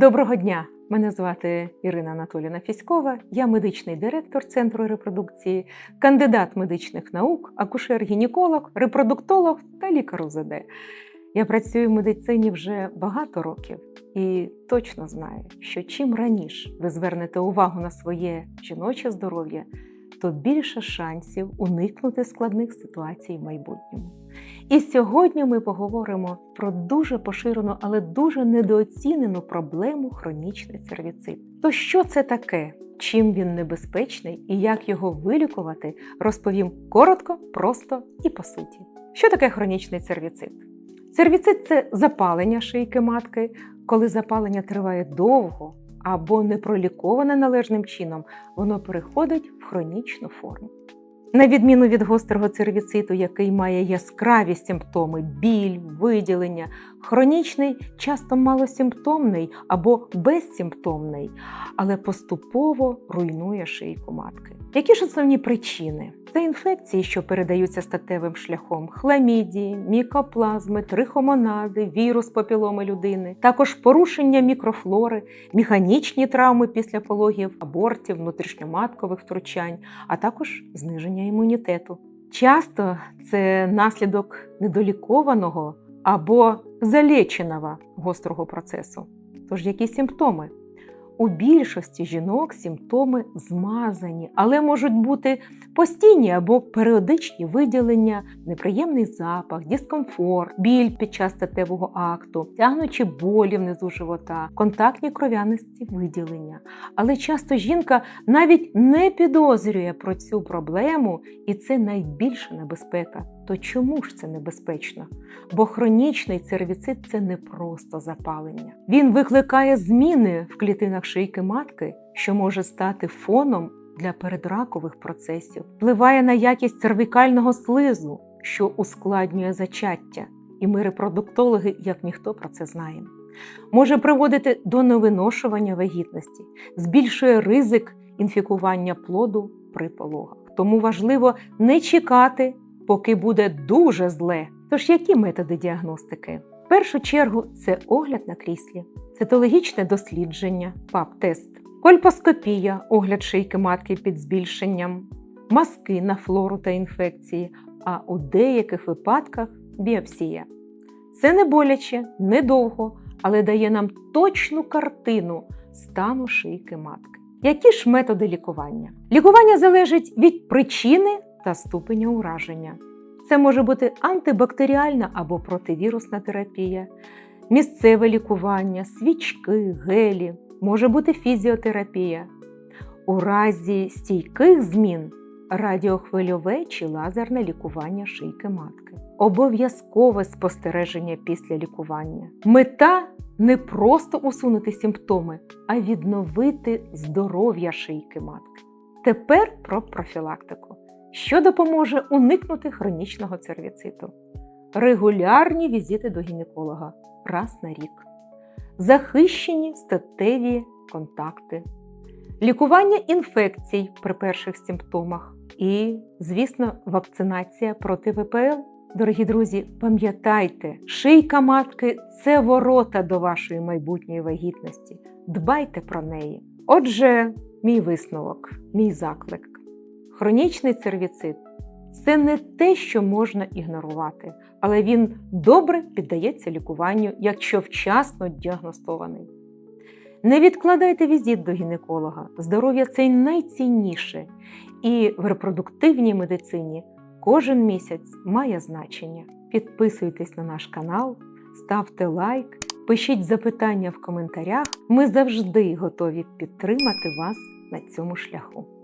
Доброго дня! Мене звати Ірина Анатоліна Фіськова. Я медичний директор центру репродукції, кандидат медичних наук, акушер-гінеколог, репродуктолог та лікар УЗД. Я працюю в медицині вже багато років і точно знаю, що чим раніше ви звернете увагу на своє жіноче здоров'я, то більше шансів уникнути складних ситуацій в майбутньому. І сьогодні ми поговоримо про дуже поширену, але дуже недооцінену проблему хронічний цервіцит. То що це таке? Чим він небезпечний і як його вилікувати, розповім коротко, просто і по суті. Що таке хронічний цервіцит? Цервіцит це запалення шийки матки, коли запалення триває довго або не проліковане належним чином, воно переходить в хронічну форму. На відміну від гострого цервіциту, який має яскраві симптоми біль, виділення, хронічний часто малосимптомний або безсимптомний, але поступово руйнує шийку матки. Які ж основні причини? Це інфекції, що передаються статевим шляхом: хламідії, мікоплазми, трихомонади, вірус папіломи людини, також порушення мікрофлори, механічні травми після пологів, абортів, внутрішньоматкових втручань, а також зниження імунітету. Часто це наслідок недолікованого або залеченого гострого процесу. Тож які симптоми? У більшості жінок симптоми змазані, але можуть бути постійні або періодичні виділення, неприємний запах, дискомфорт, біль під час статевого акту, тягнучі болі внизу живота, контактні кров'яності виділення. Але часто жінка навіть не підозрює про цю проблему, і це найбільша небезпека. То чому ж це небезпечно? Бо хронічний цервіцит це не просто запалення. Він викликає зміни в клітинах шийки матки, що може стати фоном для передракових процесів, впливає на якість цервікального слизу, що ускладнює зачаття. І ми, репродуктологи, як ніхто про це знаємо. Може приводити до невиношування вагітності, збільшує ризик інфікування плоду при пологах. Тому важливо не чекати, поки буде дуже зле. Тож які методи діагностики? В першу чергу це огляд на кріслі, цитологічне дослідження, ПАП-тест, кольпоскопія, огляд шийки матки під збільшенням, маски на флору та інфекції, а у деяких випадках біопсія. Це не боляче, недовго, але дає нам точну картину стану шийки матки. Які ж методи лікування? Лікування залежить від причини та ступеня ураження. Це може бути антибактеріальна або противірусна терапія, місцеве лікування, свічки, гелі, може бути фізіотерапія. У разі стійких змін радіохвильове чи лазерне лікування шийки матки. Обов'язкове спостереження після лікування. Мета не просто усунути симптоми, а відновити здоров'я шийки матки. Тепер про профілактику що допоможе уникнути хронічного цервіциту. Регулярні візити до гінеколога раз на рік, захищені статеві контакти, лікування інфекцій при перших симптомах і, звісно, вакцинація проти ВПЛ. Дорогі друзі, пам'ятайте, шийка матки це ворота до вашої майбутньої вагітності. Дбайте про неї. Отже, мій висновок, мій заклик. Хронічний цервіцит це не те, що можна ігнорувати, але він добре піддається лікуванню, якщо вчасно діагностований. Не відкладайте візит до гінеколога. Здоров'я це найцінніше, і в репродуктивній медицині кожен місяць має значення. Підписуйтесь на наш канал, ставте лайк, пишіть запитання в коментарях. Ми завжди готові підтримати вас на цьому шляху.